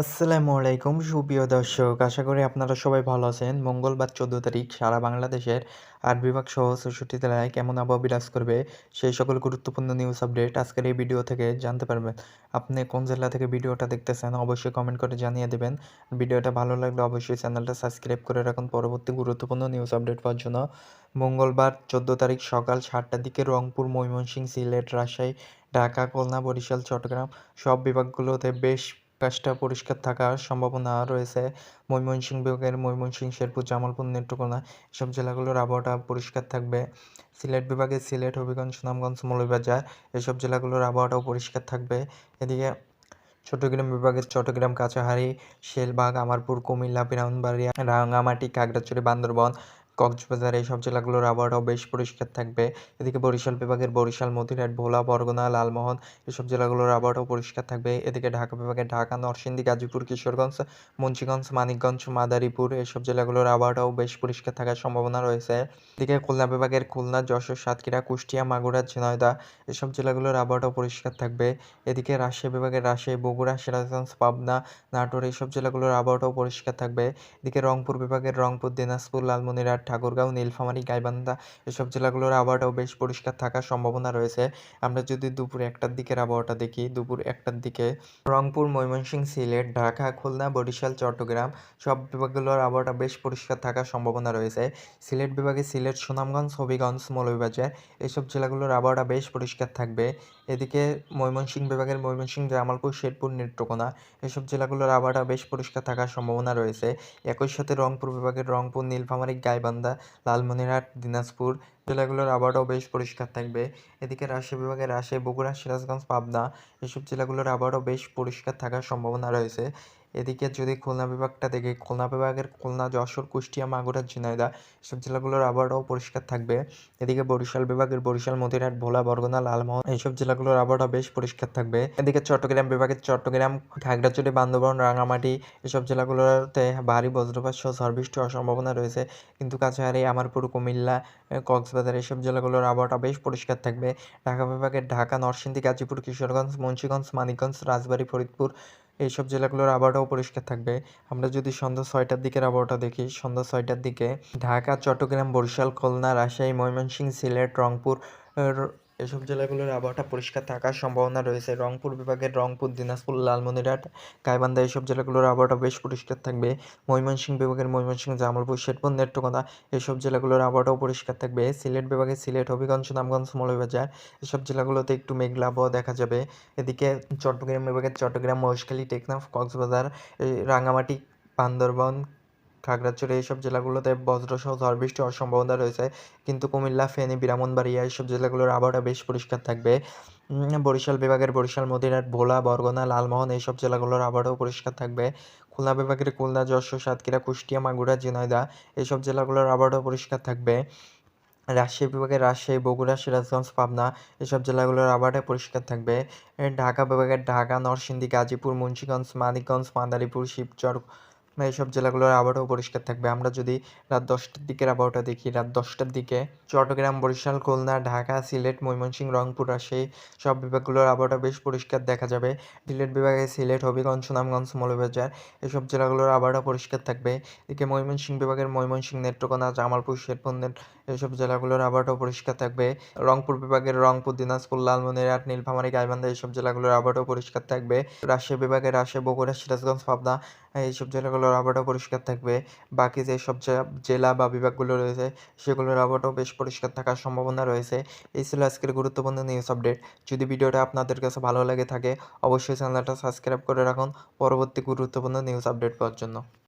আসসালামু আলাইকুম, সুপ্রিয় দর্শক। আশা করি আপনারা সবাই ভালো আছেন। মঙ্গলবার চোদ্দ তারিখ, সারা বাংলাদেশের আট বিভাগ সহ চৌষট্টি জেলায় কেমন আবহাওয়া বিরাজ করবে সেই সকল গুরুত্বপূর্ণ নিউজ আপডেট আজকের এই ভিডিও থেকে জানতে পারবেন। আপনি কোন জেলা থেকে ভিডিওটা দেখতেছেন অবশ্যই কমেন্ট করে জানিয়ে দেবেন। ভিডিওটা ভালো লাগলে অবশ্যই চ্যানেলটা সাবস্ক্রাইব করে রাখুন। পরবর্তী গুরুত্বপূর্ণ নিউজ আপডেট পাওয়ার জন্য মঙ্গলবার চোদ্দ তারিখ সকাল সাতটার দিকে রংপুর, ময়মনসিংহ, সিলেট, রাজশাহী, ঢাকা, খুলনা, বরিশাল, চট্টগ্রাম সব বিভাগগুলোতে বেশ আকাশটা পরিষ্কার থাকার সম্ভাবনা রয়েছে। ময়মনসিংহ বিভাগের ময়মনসিংহ, শেরপুর, জামালপুর, নেত্রকোনা এসব জেলাগুলোর আবহাওয়াটা পরিষ্কার থাকবে। সিলেট বিভাগের সিলেট, হবিগঞ্জ, সুনামগঞ্জ, মৌলভীবাজার এসব জেলাগুলোর আবহাওয়াটাও পরিষ্কার থাকবে। এদিকে চট্টগ্রাম বিভাগের চট্টগ্রাম, কাছাহারি, শেলবাগ, আমারপুর, কুমিল্লা বিরামবাড়িয়া রাঙামাটি খাগড়াছড়ি বান্দরবন কক্সবাজার এইসব জেলাগুলোর আবহাওয়াটাও বেশ পরিষ্কার থাকবে। এদিকে বরিশাল বিভাগের বরিশাল মতিরাট ভোলা, বরগুনা, লালমোহন এসব জেলাগুলোর আবহাওয়াটাও পরিষ্কার থাকবে। এদিকে ঢাকা বিভাগের ঢাকা, নরসিংদী, গাজীপুর, কিশোরগঞ্জ, মুন্সিগঞ্জ, মানিকগঞ্জ, মাদারীপুর এসব জেলাগুলোর আবহাওয়াটাও বেশ পরিষ্কার থাকার সম্ভাবনা রয়েছে। এদিকে খুলনা বিভাগের খুলনা, যশোর, সাতক্ষীরা, কুষ্টিয়া, মাগুরা, ঝিনাইদহ এসব জেলাগুলোর আবহাওয়াটাও পরিষ্কার থাকবে। এদিকে রাজশাহী বিভাগের রাজশাহী, বগুড়া, সিরাজগঞ্জ, পাবনা, নাটোর এইসব জেলাগুলোর আবহাওয়াটাও পরিষ্কার থাকবে। এদিকে রংপুর বিভাগের রংপুর, দিনাজপুর, লালমনিরহাট ঠাকুরগাঁও, নীলফামারী, গাইবান্ধা এসব জেলাগুলোর আবহাওয়াটাও বেশ পরিষ্কার থাকার সম্ভাবনা রয়েছে। আমরা যদি দুপুর একটার দিকের আবহাওয়াটা দেখি, দুপুর একটার দিকে রংপুর, ময়মনসিংহ, সিলেট, ঢাকা, খুলনা, বরিশাল, চট্টগ্রাম সব বিভাগগুলোর আবহাওয়াটা বেশ পরিষ্কার থাকার সম্ভাবনা রয়েছে। সিলেট বিভাগে সিলেট, সুনামগঞ্জ, হবিগঞ্জ, মৌলভীবাজার এসব জেলাগুলোর আবহাওয়াটা বেশ পরিষ্কার থাকবে। এদিকে ময়মনসিংহ বিভাগের ময়মনসিংহ, জামালপুর, শেরপুর, নেত্রকোনা এসব জেলাগুলোর আবহাওয়াটা বেশ পরিষ্কার থাকার সম্ভাবনা রয়েছে। একই সাথে রংপুর বিভাগের রংপুর, নীলফামারী, গাইবান্ধা লালমনিরহাট, দিনাজপুর জেলাগুলোর আবহাওয়াটাও বেশ পরিষ্কার থাকবে। এদিকে রাজশাহী বিভাগে রাজশাহী, বগুড়া, সিরাজগঞ্জ, পাবনা এসব জেলাগুলোর আবহাওয়াটাও বেশ পরিষ্কার থাকার সম্ভাবনা রয়েছে। এদিকে যদি খুলনা বিভাগটা দেখি, খুলনা বিভাগের খুলনা, যশোর, কুষ্টিয়া, মাগুরা, ঝিনাইদহ, এসব জেলাগুলোর আবহাওয়াটাও পরিষ্কার থাকবে। এদিকে বরিশাল বিভাগের বরিশাল মতিরহাট ভোলা, বরগুনা, লালমোহন, এইসব জেলাগুলোর আবহাওয়াটা বেশ পরিষ্কার থাকবে। এদিকে চট্টগ্রাম বিভাগের চট্টগ্রাম খাগড়াছড়ি বান্দরবান রাঙামাটি এসব জেলাগুলোতে ভারী বজ্রপাত সহ ঝড় বৃষ্টি হওয়ার সম্ভাবনা রয়েছে। কিন্তু কাছাড়ি আমারপুর, কুমিল্লা কক্সবাজার এসব জেলাগুলোর আবহাওয়াটা বেশ পরিষ্কার থাকবে। ঢাকা বিভাগের ঢাকা, নরসিংদী, গাজীপুর, কিশোরগঞ্জ, মুন্সিগঞ্জ, মানিকগঞ্জ, রাজবাড়ী, ফরিদপুর এইসব জেলাগুলোর আবহাওয়াটাও পরিষ্কার থাকবে। আমরা যদি সন্ধ্যা ছয়টার দিকের আবহাওয়াটা দেখি, সন্ধ্যা ছয়টার দিকে ঢাকা, চট্টগ্রাম, বরিশাল, খুলনা, রাজশাহী, ময়মনসিংহ, সিলেট, রংপুর এসব জেলাগুলোর আবহাওয়াটা পরিষ্কার থাকার সম্ভাবনা রয়েছে। রংপুর বিভাগের রংপুর, দিনাজপুর, লালমনিরহাট, গাইবান্ধা এইসব জেলাগুলোর আবহাওয়াটা বেশ পরিষ্কার থাকবে। ময়মনসিংহ বিভাগের ময়মনসিংহ, জামালপুর, শেরপুর, নেত্রকোনা এইসব জেলাগুলোর আবহাওয়াটাও পরিষ্কার থাকবে। সিলেট বিভাগের সিলেট, হবিগঞ্জ, সুনামগঞ্জ, মৌলভীবাজার এসব জেলাগুলোতে একটু মেঘলা আবহাওয়া দেখা যাবে। এদিকে চট্টগ্রাম বিভাগের চট্টগ্রাম, মহেশখালী, টেকনাফ, কক্সবাজার রাঙামাটি বান্দরবন খাগড়াছড়ি এইসব জেলাগুলোতে বজ্রসহ ঝড় বৃষ্টি হওয়ার সম্ভাবনা রয়েছে। কিন্তু কুমিল্লা, ফেনী ব্রাহ্মণবাড়িয়া এইসব জেলাগুলোর আবহাওয়াটা বেশ পরিষ্কার থাকবে। বরিশাল বিভাগের বরিশাল মদিনাট ভোলা, বরগুনা, লালমোহন এইসব জেলাগুলোর আবহাওয়াটাও পরিষ্কার থাকবে। খুলনা বিভাগের খুলনা, যশোর, সাতক্ষীরা, কুষ্টিয়া, মাগুরা ঝিনাইদহ এইসব জেলাগুলোর আবহাওয়াটাও পরিষ্কার থাকবে। রাজশাহী বিভাগের রাজশাহী, বগুড়া, সিরাজগঞ্জ, পাবনা এসব জেলাগুলোর আবহাওয়াটা পরিষ্কার থাকবে। ঢাকা বিভাগের ঢাকা, নরসিংদী, গাজীপুর, মুন্সিগঞ্জ, মানিকগঞ্জ, মাদারীপুর, শিবচর এইসব জেলাগুলোর আবারও পরিষ্কার থাকবে। আমরা যদি রাত দশটার দিকের আবহাওয়াটা দেখি, রাত দশটার দিকে চট্টগ্রাম, বরিশাল, খুলনা, ঢাকা, সিলেট, ময়মনসিংহ, রংপুর, রাজশাহী সব বিভাগগুলোর আবহাওয়াটা বেশ পরিষ্কার দেখা যাবে। সিলেট বিভাগে সিলেট, হবিগঞ্জ, সুনামগঞ্জ, মৌলভীবাজার এসব জেলাগুলোর আবহাওয়াটা পরিষ্কার থাকবে। এদিকে ময়মনসিংহ বিভাগের ময়মনসিংহ, নেত্রকোনা, জামালপুর, শেরপুর এসব জেলাগুলোর আবহাওয়াটাও পরিষ্কার থাকবে। রংপুর বিভাগের রংপুর, দিনাজপুর, লালমনিরহাট, নীলফামারী, গাইবান্ধা এইসব জেলাগুলোর আবহাওয়াটাও পরিষ্কার থাকবে। রাজশাহী বিভাগের রাজশাহী, বগুড়া, সিরাজগঞ্জ, পাবনা এইসব জেলাগুলোর আবহাওয়াটাও পরিষ্কার থাকবে। বাকি যেসব জেলা বা বিভাগগুলো রয়েছে, সেগুলোর আবহাওয়াটাও বেশ পরিষ্কার থাকার সম্ভাবনা রয়েছে। এই ছিল আজকের গুরুত্বপূর্ণ নিউজ আপডেট যদি ভিডিওটা আপনাদের কাছে ভালো লাগে থাকে, অবশ্যই চ্যানেলটা সাবস্ক্রাইব করে রাখুন। পরবর্তী গুরুত্বপূর্ণ নিউজ আপডেট পাওয়ার জন্য।